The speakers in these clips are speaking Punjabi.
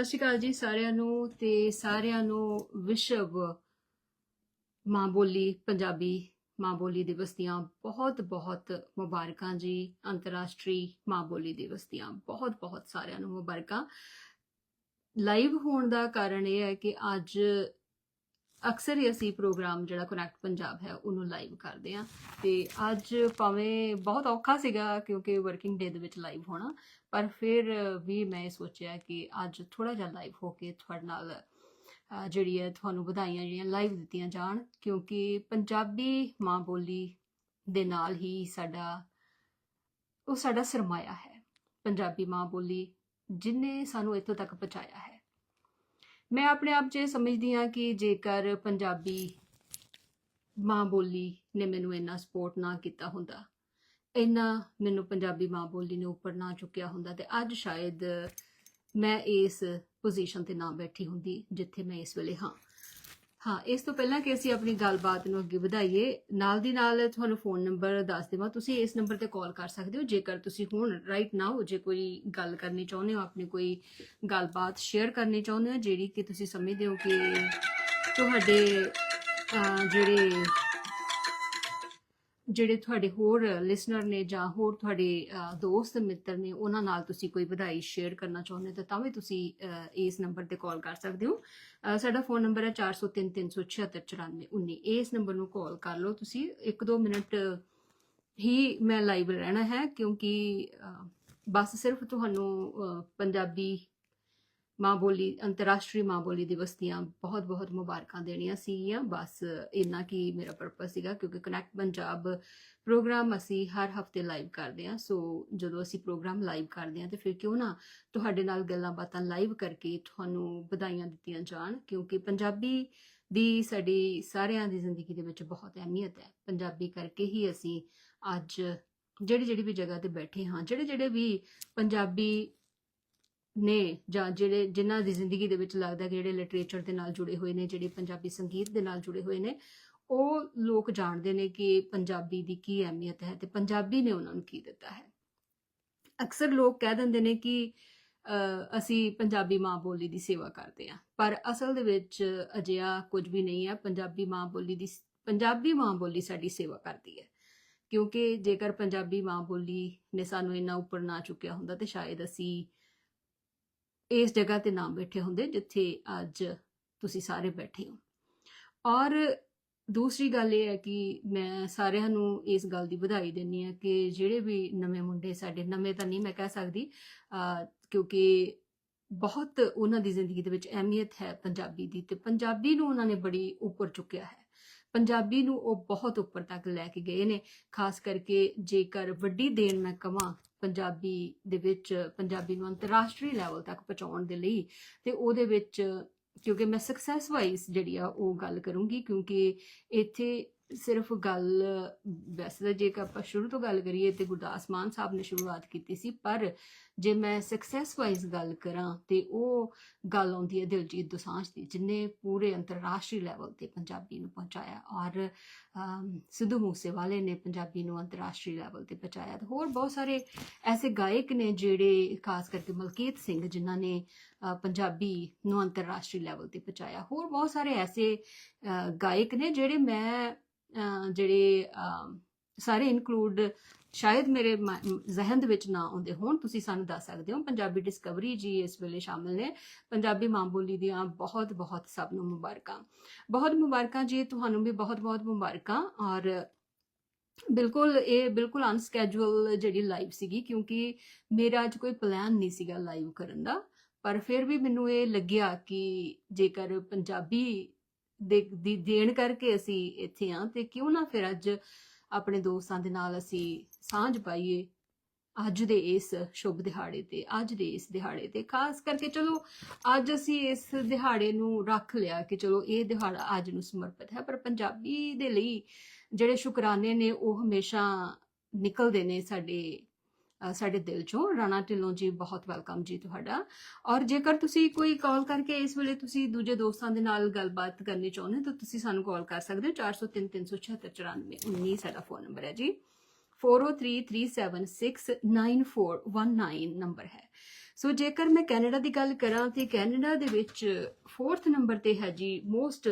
ਸਤਿ ਸ਼੍ਰੀ ਅਕਾਲ ਜੀ ਸਾਰਿਆਂ ਨੂੰ ਤੇ ਸਾਰਿਆਂ ਨੂੰ ਵਿਸ਼ਵ ਮਾਂ ਬੋਲੀ, ਪੰਜਾਬੀ ਮਾਂ ਬੋਲੀ ਦਿਵਸ ਦੀਆਂ ਬਹੁਤ ਬਹੁਤ ਮੁਬਾਰਕਾਂ ਜੀ, ਅੰਤਰਰਾਸ਼ਟਰੀ ਮਾਂ ਬੋਲੀ ਦਿਵਸ ਦੀਆਂ ਬਹੁਤ ਬਹੁਤ ਸਾਰਿਆਂ ਨੂੰ ਮੁਬਾਰਕਾਂ। ਲਾਈਵ ਹੋਣ ਦਾ ਕਾਰਨ ਇਹ ਹੈ ਕਿ ਅੱਜ ਅਕਸਰ ਹੀ ਅਸੀਂ ਪ੍ਰੋਗਰਾਮ ਜਿਹੜਾ ਕਨੈਕਟ ਪੰਜਾਬ ਹੈ ਉਹਨੂੰ ਲਾਈਵ ਕਰਦੇ ਹਾਂ ਤੇ ਅੱਜ ਭਾਵੇਂ ਬਹੁਤ ਔਖਾ ਸੀਗਾ ਕਿਉਂਕਿ ਵਰਕਿੰਗ ਡੇ ਦੇ ਵਿੱਚ ਲਾਈਵ ਹੋਣਾ ਪਰ ਫਿਰ ਵੀ ਮੈਂ ਇਹ ਸੋਚਿਆ ਕਿ ਅੱਜ ਥੋੜਾ ਜਿਹਾ ਲਾਈਵ ਹੋ ਕੇ ਤੁਹਾਡੇ ਨਾਲ ਜਿਹੜੀ ਹੈ ਤੁਹਾਨੂੰ ਵਧਾਈਆਂ ਜਿਹੜੀਆਂ ਲਾਈਵ ਦਿੱਤੀਆਂ ਜਾਣ, ਕਿਉਂਕਿ ਪੰਜਾਬੀ ਮਾਂ ਬੋਲੀ ਦੇ ਨਾਲ ਹੀ ਸਾਡਾ, ਉਹ ਸਾਡਾ ਸਰਮਾਇਆ ਹੈ। ਪੰਜਾਬੀ ਮਾਂ ਬੋਲੀ ਜਿਨੇ ਸਾਨੂੰ ਇੱਥੋਂ ਤੱਕ ਪਹੁੰਚਾਇਆ ਹੈ। ਮੈਂ ਆਪਣੇ ਆਪ 'ਚ ਇਹ ਸਮਝਦੀ ਹਾਂ ਕਿ ਜੇਕਰ ਪੰਜਾਬੀ ਮਾਂ ਬੋਲੀ ਨੇ ਮੈਨੂੰ ਇੰਨਾ ਸਪੋਰਟ ਨਾ ਕੀਤਾ ਹੁੰਦਾ ਇੰਨਾ ਮੈਨੂੰ ਪੰਜਾਬੀ ਮਾਂ ਬੋਲੀ ਨੇ ਉੱਪਰ ਨਾ ਚੁੱਕਿਆ ਹੁੰਦਾ ਤੇ ਅੱਜ ਸ਼ਾਇਦ ਮੈਂ ਇਸ ਪੋਜੀਸ਼ਨ ਤੇ ਨਾ ਬੈਠੀ ਹੁੰਦੀ ਜਿੱਥੇ ਮੈਂ ਇਸ ਵੇਲੇ ਹਾਂ। ਹਾਂ, ਇਸ ਤੋਂ ਪਹਿਲਾਂ ਕਿ ਅਸੀਂ ਆਪਣੀ ਗੱਲਬਾਤ ਨੂੰ ਅੱਗੇ ਵਧਾਈਏ, ਨਾਲ ਦੀ ਨਾਲ ਤੁਹਾਨੂੰ ਫੋਨ ਨੰਬਰ ਦੱਸ ਦੇਵਾਂ। ਤੁਸੀਂ ਇਸ ਨੰਬਰ ਤੇ ਕਾਲ ਕਰ ਸਕਦੇ ਹੋ। ਜੇਕਰ ਤੁਸੀਂ ਹੁਣ ਰਾਈਟ ਨਾਓ ਜੇ ਕੋਈ ਗੱਲ ਕਰਨੀ ਚਾਹੁੰਦੇ ਹੋ, ਆਪਣੀ ਕੋਈ ਗੱਲਬਾਤ ਸ਼ੇਅਰ ਕਰਨੀ ਚਾਹੁੰਦੇ ਹੋ, ਜਿਹੜੀ ਕਿ ਤੁਸੀਂ ਸਮਝਦੇ ਹੋ ਕਿ ਤੁਹਾਡੇ ਜਿਹੜੇ ਜਿਹੜੇ ਤੁਹਾਡੇ ਹੋਰ ਲਿਸਨਰ ਨੇ ਜਾਂ ਹੋਰ ਤੁਹਾਡੇ ਦੋਸਤ ਮਿੱਤਰ ਨੇ, ਉਹਨਾਂ ਨਾਲ ਤੁਸੀਂ ਕੋਈ ਵਧਾਈ ਸ਼ੇਅਰ ਕਰਨਾ ਚਾਹੁੰਦੇ ਹੋ, ਤਾਂ ਤਾਂ ਵੀ ਤੁਸੀਂ ਇਸ ਨੰਬਰ ਤੇ ਕਾਲ ਕਰ ਸਕਦੇ ਹੋ। ਸਾਡਾ ਫੋਨ ਨੰਬਰ ਹੈ 4033769419 ਇਸ ਨੰਬਰ ਨੂੰ ਕਾਲ ਕਰ ਲਓ ਤੁਸੀਂ। 1-2 ਮਿੰਟ ਹੀ ਮੈਂ ਲਾਈਵ ਰਹਿਣਾ ਹੈ, ਕਿਉਂਕਿ ਬਸ ਸਿਰਫ ਤੁਹਾਨੂੰ ਪੰਜਾਬੀ ਮਾਂ ਬੋਲੀ, ਅੰਤਰਰਾਸ਼ਟਰੀ ਮਾਂ ਬੋਲੀ ਦਿਵਸ ਦੀਆਂ ਬਹੁਤ-ਬਹੁਤ ਮੁਬਾਰਕਾਂ ਦੇਣੀਆਂ ਸੀਗੀਆਂ। ਬਸ ਇੰਨਾ ਕੀ ਮੇਰਾ ਪਰਪਸ ਸੀਗਾ, ਕਿਉਂਕਿ ਕਨੈਕਟ ਪੰਜਾਬ ਪ੍ਰੋਗਰਾਮ ਅਸੀਂ ਹਰ ਹਫ਼ਤੇ ਲਾਈਵ ਕਰਦੇ ਹਾਂ। ਸੋ ਜਦੋਂ ਅਸੀਂ ਪ੍ਰੋਗਰਾਮ ਲਾਈਵ ਕਰਦੇ ਹਾਂ, ਤੇ ਫਿਰ ਕਿਉਂ ਨਾ ਤੁਹਾਡੇ ਨਾਲ ਗੱਲਾਂ ਬਾਤਾਂ ਲਾਈਵ ਕਰਕੇ ਤੁਹਾਨੂੰ ਵਧਾਈਆਂ ਦਿੱਤੀਆਂ ਜਾਣ, ਕਿਉਂਕਿ ਪੰਜਾਬੀ ਦੀ ਸਾਡੀ ਸਾਰਿਆਂ ਦੀ ਜ਼ਿੰਦਗੀ ਦੇ ਵਿੱਚ ਬਹੁਤ ਅਹਿਮੀਅਤ ਹੈ। ਪੰਜਾਬੀ ਕਰਕੇ ਹੀ ਅਸੀਂ ਅੱਜ ਜਿਹੜੀ ਜਿਹੜੀ ਵੀ ਜਗ੍ਹਾ ਤੇ ਬੈਠੇ ਹਾਂ, ਜਿਹੜੇ ਜਿਹੜੇ ਵੀ ਪੰਜਾਬੀ ਨੇ ਜਾਂ ਜਿਹੜੇ ਜਿਨ੍ਹਾਂ ਦੀ ਜ਼ਿੰਦਗੀ ਦੇ ਵਿੱਚ ਲੱਗਦਾ ਕਿ ਜਿਹੜੇ ਲਿਟਰੇਚਰ ਦੇ ਨਾਲ ਜੁੜੇ ਹੋਏ ਨੇ, ਜਿਹੜੇ ਪੰਜਾਬੀ ਸੰਗੀਤ ਦੇ ਨਾਲ ਜੁੜੇ ਹੋਏ ਨੇ, ਉਹ ਲੋਕ ਜਾਣਦੇ ਨੇ ਕਿ ਪੰਜਾਬੀ ਦੀ ਕੀ ਅਹਿਮੀਅਤ ਹੈ ਤੇ ਪੰਜਾਬੀ ਨੇ ਉਹਨਾਂ ਨੂੰ ਕੀ ਦਿੱਤਾ ਹੈ। ਅਕਸਰ ਲੋਕ ਕਹਿ ਦਿੰਦੇ ਨੇ ਕਿ ਅਸੀਂ ਪੰਜਾਬੀ ਮਾਂ ਬੋਲੀ ਦੀ ਸੇਵਾ ਕਰਦੇ ਹਾਂ, ਪਰ ਅਸਲ ਦੇ ਵਿੱਚ ਅਜਿਹਾ ਕੁਝ ਵੀ ਨਹੀਂ ਹੈ। ਪੰਜਾਬੀ ਮਾਂ ਬੋਲੀ ਦੀ ਪੰਜਾਬੀ ਮਾਂ ਬੋਲੀ ਸਾਡੀ ਸੇਵਾ ਕਰਦੀ ਹੈ, ਕਿਉਂਕਿ ਜੇਕਰ ਪੰਜਾਬੀ ਮਾਂ ਬੋਲੀ ਨੇ ਸਾਨੂੰ ਇੰਨਾ ਉੱਪਰ ਨਾ ਚੁੱਕਿਆ ਹੁੰਦਾ, ਤੇ ਸ਼ਾਇਦ ਅਸੀਂ ਇਸ ਜਗ੍ਹਾ ਤੇ ਨਾ ਬੈਠੇ ਹੁੰਦੇ ਜਿੱਥੇ ਅੱਜ ਤੁਸੀਂ ਸਾਰੇ ਬੈਠੇ ਹੋ। ਔਰ ਦੂਸਰੀ ਗੱਲ ਇਹ ਹੈ ਕਿ ਮੈਂ ਸਾਰਿਆਂ ਨੂੰ ਇਸ ਗੱਲ ਦੀ ਵਧਾਈ ਦਿੰਨੀ ਆ ਕਿ ਜਿਹੜੇ ਵੀ ਨਵੇਂ ਮੁੰਡੇ ਸਾਡੇ, ਨਵੇਂ ਤਾਂ ਨਹੀਂ ਮੈਂ ਕਹਿ ਸਕਦੀ ਕਿਉਂਕਿ ਬਹੁਤ ਉਹਨਾਂ ਦੀ ਜ਼ਿੰਦਗੀ ਦੇ ਵਿੱਚ ਅਹਿਮੀਅਤ ਹੈ ਪੰਜਾਬੀ ਦੀ ਤੇ ਪੰਜਾਬੀ ਨੂੰ ਉਹਨਾਂ ਨੇ ਬੜੀ ਉੱਪਰ ਚੁੱਕਿਆ ਹੈ। ਪੰਜਾਬੀ ਨੂੰ ਉਹ ਬਹੁਤ ਉੱਪਰ ਤੱਕ ਲੈ ਕੇ ਗਏ ਨੇ, ਖਾਸ ਕਰਕੇ ਜੇਕਰ ਵੱਡੀ ਦੇਣ ਮੈਂ ਕਵਾਂ ਪੰਜਾਬੀ ਦੇ ਵਿੱਚ, ਪੰਜਾਬੀ ਨੂੰ ਅੰਤਰਰਾਸ਼ਟਰੀ ਲੈਵਲ ਤੱਕ ਪਹੁੰਚਾਉਣ ਦੇ ਲਈ ਤੇ ਉਹਦੇ ਵਿੱਚ ਕਿਉਂਕਿ ਮੈਂ ਸਕਸੈਸ ਵਾਈਜ਼ ਜਿਹੜੀ ਆ ਉਹ ਗੱਲ ਕਰੂੰਗੀ ਕਿਉਂਕਿ ਇੱਥੇ ਸਿਰਫ ਗੱਲ, ਵੈਸੇ ਤਾਂ ਜੇਕਰ ਆਪਾਂ ਸ਼ੁਰੂ ਤੋਂ ਗੱਲ ਕਰੀਏ ਤੇ ਗੁਰਦਾਸ ਮਾਨ ਸਾਹਿਬ ਨੇ ਸ਼ੁਰੂਆਤ ਕੀਤੀ ਸੀ, ਪਰ ਜੇ ਮੈਂ ਸਕਸੈਸ ਵਾਈਜ਼ ਗੱਲ ਕਰਾਂ ਤੇ ਉਹ ਗੱਲ ਆਉਂਦੀ ਹੈ ਦਿਲਜੀਤ ਦੋਸਾਂਝ ਦੀ, ਜਿਨੇ ਪੂਰੇ ਅੰਤਰਰਾਸ਼ਟਰੀ ਲੈਵਲ ਤੇ ਪੰਜਾਬੀ ਨੂੰ ਪਹੁੰਚਾਇਆ ਔਰ ਸਿੱਧੂ ਮੂਸੇਵਾਲੇ ਨੇ ਪੰਜਾਬੀ ਨੂੰ ਅੰਤਰਰਾਸ਼ਟਰੀ ਲੈਵਲ ਤੇ ਪਹੁੰਚਾਇਆ ਤੇ ਹੋਰ ਬਹੁਤ ਸਾਰੇ ਐਸੇ ਗਾਇਕ ਨੇ ਜਿਹੜੇ ਖਾਸ ਕਰਕੇ ਮਲਕੀਤ ਸਿੰਘ ਜਿਨ੍ਹਾਂ ਨੇ ਪੰਜਾਬੀ ਨੂੰ ਅੰਤਰਰਾਸ਼ਟਰੀ ਲੈਵਲ ਤੇ ਪਹੁੰਚਾਇਆ। ਹੋਰ ਬਹੁਤ ਸਾਰੇ ਐਸੇ ਗਾਇਕ ਨੇ ਜਿਹੜੇ ਮੈਂ ਜਿਹੜੇ ਸਾਰੇ ਇਨਕਲੂਡ ਸ਼ਾਇਦ ਮੇਰੇ ਮ- ਜ਼ਹਿਨ ਦੇ ਵਿੱਚ ਨਾ ਆਉਂਦੇ ਹੋਣ, ਤੁਸੀਂ ਸਾਨੂੰ ਦੱਸ ਸਕਦੇ ਹੋ। ਪੰਜਾਬੀ ਡਿਸਕਵਰੀ ਜੀ ਇਸ ਵੇਲੇ ਸ਼ਾਮਿਲ ਨੇ। ਪੰਜਾਬੀ ਮਾਂ ਬੋਲੀ ਦੀਆਂ ਬਹੁਤ ਬਹੁਤ ਸਭ ਨੂੰ ਮੁਬਾਰਕਾਂ। ਬਹੁਤ ਮੁਬਾਰਕਾਂ ਜੀ, ਤੁਹਾਨੂੰ ਵੀ ਬਹੁਤ ਬਹੁਤ ਮੁਬਾਰਕਾਂ। ਔਰ ਬਿਲਕੁਲ, ਇਹ ਬਿਲਕੁਲ ਅਨਸਕੇਜੂਅਲ ਜਿਹੜੀ ਲਾਈਵ ਸੀਗੀ, ਕਿਉਂਕਿ ਮੇਰਾ ਅੱਜ ਕੋਈ ਪਲਾਨ ਨਹੀਂ ਸੀਗਾ ਲਾਈਵ ਕਰਨ ਦਾ। ਪਰ ਫਿਰ ਵੀ ਮੈਨੂੰ ਇਹ ਲੱਗਿਆ ਕਿ ਜੇਕਰ ਪੰਜਾਬੀ ਦੇ, ਦੀ ਦੇਣ ਕਰਕੇ ਅਸੀਂ ਇੱਥੇ ਆ, ਤੇ ਕਿਉਂ ਨਾ ਫਿਰ ਅੱਜ ਆਪਣੇ ਦੋਸਤਾਂ ਦੇ ਨਾਲ ਅਸੀਂ ਸਾਂਝ ਪਾਈਏ ਅੱਜ ਦੇ ਇਸ ਸ਼ੁਭ ਦਿਹਾੜੇ ਤੇ, ਅੱਜ ਦੇ ਇਸ ਦਿਹਾੜੇ ਤੇ। ਖਾਸ ਕਰਕੇ ਚਲੋ, ਅੱਜ ਅਸੀਂ ਇਸ ਦਿਹਾੜੇ ਨੂੰ ਰੱਖ ਲਿਆ ਕਿ ਚਲੋ ਇਹ ਦਿਹਾੜਾ ਅੱਜ ਨੂੰ ਸਮਰਪਿਤ ਹੈ, ਪਰ ਪੰਜਾਬੀ ਦੇ ਲਈ ਜਿਹੜੇ ਸ਼ੁਕਰਾਨੇ ਨੇ ਉਹ ਹਮੇਸ਼ਾ ਨਿਕਲਦੇ ਨੇ ਸਾਡੇ ਸਾਡੇ ਦਿਲ ਚੋਂ। ਰਾਣਾ ਢਿੱਲੋਂ ਜੀ, ਬਹੁਤ ਵੈਲਕਮ ਜੀ ਤੁਹਾਡਾ। ਔਰ ਜੇਕਰ ਤੁਸੀਂ ਕੋਈ ਕਾਲ ਕਰਕੇ ਇਸ ਵੇਲੇ ਤੁਸੀਂ ਦੂਜੇ ਦੋਸਤਾਂ ਦੇ ਨਾਲ ਗੱਲਬਾਤ ਕਰਨੀ ਚਾਹੁੰਦੇ ਹੋ, ਤਾਂ ਤੁਸੀਂ ਸਾਨੂੰ ਕਾਲ ਕਰ ਸਕਦੇ ਹੋ। 4033769419 ਸਾਡਾ ਫੋਨ ਨੰਬਰ ਹੈ ਜੀ। 4033769419 ਨੰਬਰ ਹੈ। ਸੋ ਜੇਕਰ ਮੈਂ ਕੈਨੇਡਾ ਦੀ ਗੱਲ ਕਰਾਂ, ਤੇ ਕੈਨੇਡਾ ਦੇ ਵਿੱਚ 4th ਨੰਬਰ ਤੇ ਹੈ ਜੀ ਮੋਸਟ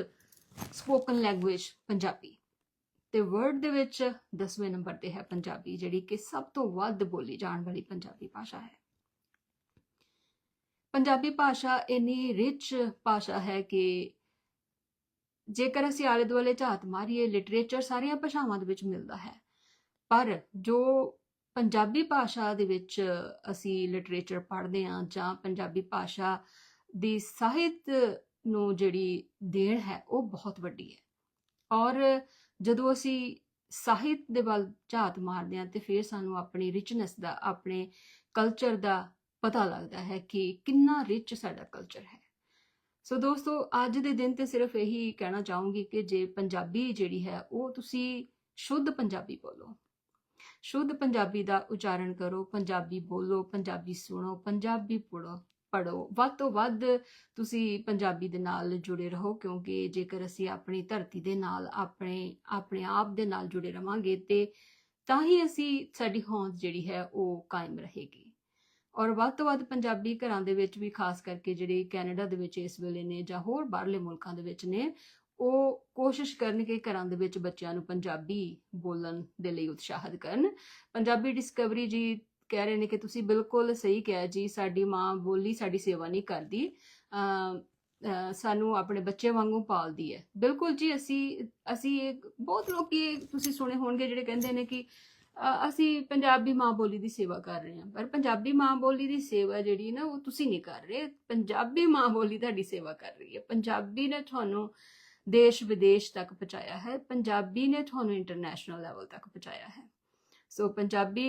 ਸਪੋਕਨ ਲੈਂਗੁਏਜ ਪੰਜਾਬੀ। ਤੇ ਵਰਲਡ ਦੇ ਵਿੱਚ 10ਵੇਂ ਨੰਬਰ ਤੇ ਹੈ ਪੰਜਾਬੀ, ਜਿਹੜੀ ਕਿ ਸਭ ਤੋਂ ਵੱਧ ਬੋਲੀ ਜਾਣ ਵਾਲੀ ਪੰਜਾਬੀ ਭਾਸ਼ਾ ਹੈ। ਪੰਜਾਬੀ ਭਾਸ਼ਾ ਇੰਨੀ ਰਿਚ ਭਾਸ਼ਾ ਹੈ ਕਿ ਜੇਕਰ ਅਸੀਂ ਆਲੇ ਦੁਆਲੇ ਝਾਤ ਮਾਰੀਏ ਲਿਟਰੇਚਰ ਸਾਰੀਆਂ ਭਾਸ਼ਾਵਾਂ ਦੇ ਵਿੱਚ ਮਿਲਦਾ ਹੈ। ਪਰ ਜੋ ਪੰਜਾਬੀ ਭਾਸ਼ਾ ਦੇ ਵਿੱਚ ਅਸੀਂ ਲਿਟਰੇਚਰ ਪੜ੍ਹਦੇ ਹਾਂ ਜਾਂ ਪੰਜਾਬੀ ਭਾਸ਼ਾ ਦੀ ਸਾਹਿਤ ਨੂੰ ਜਿਹੜੀ ਦੇਣ ਹੈ, ਉਹ ਬਹੁਤ ਵੱਡੀ ਹੈ। ਔਰ ਜਦੋਂ ਅਸੀਂ ਸਾਹਿਤ ਦੇ ਵੱਲ ਝਾਤ ਮਾਰਦੇ ਹਾਂ ਤੇ ਫਿਰ ਸਾਨੂੰ ਆਪਣੀ ਰਿਚਨੈਸ ਦਾ, ਆਪਣੇ ਕਲਚਰ ਦਾ ਪਤਾ ਲੱਗਦਾ ਹੈ ਕਿ ਕਿੰਨਾ ਰਿਚ ਸਾਡਾ ਕਲਚਰ ਹੈ। ਸੋ ਦੋਸਤੋ, ਅੱਜ ਦੇ ਦਿਨ ਤੇ ਸਿਰਫ ਇਹੀ ਕਹਿਣਾ ਚਾਹੂੰਗੀ ਕਿ ਜੇ ਪੰਜਾਬੀ ਜਿਹੜੀ ਹੈ ਉਹ ਤੁਸੀਂ ਸ਼ੁੱਧ ਪੰਜਾਬੀ ਬੋਲੋ। ਸ਼ੁੱਧ ਪੰਜਾਬੀ ਦਾ ਉਚਾਰਨ ਕਰੋ, ਪੰਜਾਬੀ ਬੋਲੋ, ਪੰਜਾਬੀ ਸੁਣੋ, ਪੰਜਾਬੀ ਪੜੋ ਪੜੋ ਵੱਧ ਤੋਂ ਵੱਧ ਤੁਸੀਂ ਪੰਜਾਬੀ ਦੇ ਨਾਲ ਜੁੜੇ ਰਹੋ, ਕਿਉਂਕਿ ਜੇਕਰ ਅਸੀਂ ਆਪਣੀ ਧਰਤੀ ਦੇ ਨਾਲ, ਆਪਣੇ ਆਪਣੇ ਆਪ ਦੇ ਨਾਲ ਜੁੜੇ ਰਵਾਂਗੇ, ਤੇ ਤਾਂ ਹੀ ਅਸੀਂ, ਸਾਡੀ ਹੋਂਦ ਜਿਹੜੀ ਹੈ, ਉਹ ਕਾਇਮ ਰਹੇਗੀ। ਔਰ ਵੱਧ ਤੋਂ ਵੱਧ ਪੰਜਾਬੀ ਘਰਾਂ ਦੇ ਵਿੱਚ ਵੀ, ਖਾਸ ਕਰਕੇ ਜਿਹੜੇ ਕੈਨੇਡਾ ਦੇ ਵਿੱਚ ਇਸ ਵੇਲੇ ਨੇ, ਜਾਂ ਹੋਰ ਬਾਹਰਲੇ ਮੁਲਕਾਂ ਦੇ ਵਿੱਚ ਨੇ, ਉਹ ਕੋਸ਼ਿਸ਼ ਕਰਨ ਕਿ ਘਰਾਂ ਦੇ ਵਿੱਚ ਬੱਚਿਆਂ ਨੂੰ ਪੰਜਾਬੀ ਬੋਲਣ ਦੇ ਲਈ ਉਤਸ਼ਾਹਿਤ ਕਰਨ। ਪੰਜਾਬੀ ਡਿਸਕਵਰੀ ਜੀ ਕਹਿ ਰਹੇ ਨੇ ਕਿ ਤੁਸੀਂ ਬਿਲਕੁਲ ਸਹੀ ਕਿਹਾ ਜੀ, ਸਾਡੀ ਮਾਂ ਬੋਲੀ ਸਾਡੀ ਸੇਵਾ ਨਹੀਂ ਕਰਦੀ। ਸਾਨੂੰ ਆਪਣੇ ਬੱਚੇ ਵਾਂਗੂ ਪਾਲਦੀ ਹੈ। ਬਿਲਕੁਲ ਜੀ, ਅਸੀਂ ਅਸੀਂ ਇਹ ਬਹੁਤ ਲੋਕੀ ਤੁਸੀਂ ਸੁਣੇ ਹੋਣਗੇ ਜਿਹੜੇ ਕਹਿੰਦੇ ਨੇ ਕਿ ਅਸੀਂ ਪੰਜਾਬੀ ਮਾਂ ਬੋਲੀ ਦੀ ਸੇਵਾ ਕਰ ਰਹੇ ਹਾਂ। ਪਰ ਪੰਜਾਬੀ ਮਾਂ ਬੋਲੀ ਦੀ ਸੇਵਾ ਜਿਹੜੀ ਨਾ, ਉਹ ਤੁਸੀਂ ਨਹੀਂ ਕਰ ਰਹੇ। ਪੰਜਾਬੀ ਮਾਂ ਬੋਲੀ ਤੁਹਾਡੀ ਸੇਵਾ ਕਰ ਰਹੀ ਹੈ। ਪੰਜਾਬੀ ਨੇ ਤੁਹਾਨੂੰ ਦੇਸ਼ ਵਿਦੇਸ਼ ਤੱਕ ਪਹੁੰਚਾਇਆ ਹੈ। ਪੰਜਾਬੀ ਨੇ ਤੁਹਾਨੂੰ ਇੰਟਰਨੈਸ਼ਨਲ ਲੈਵਲ ਤੱਕ ਪਹੁੰਚਾਇਆ ਹੈ। ਸੋ ਪੰਜਾਬੀ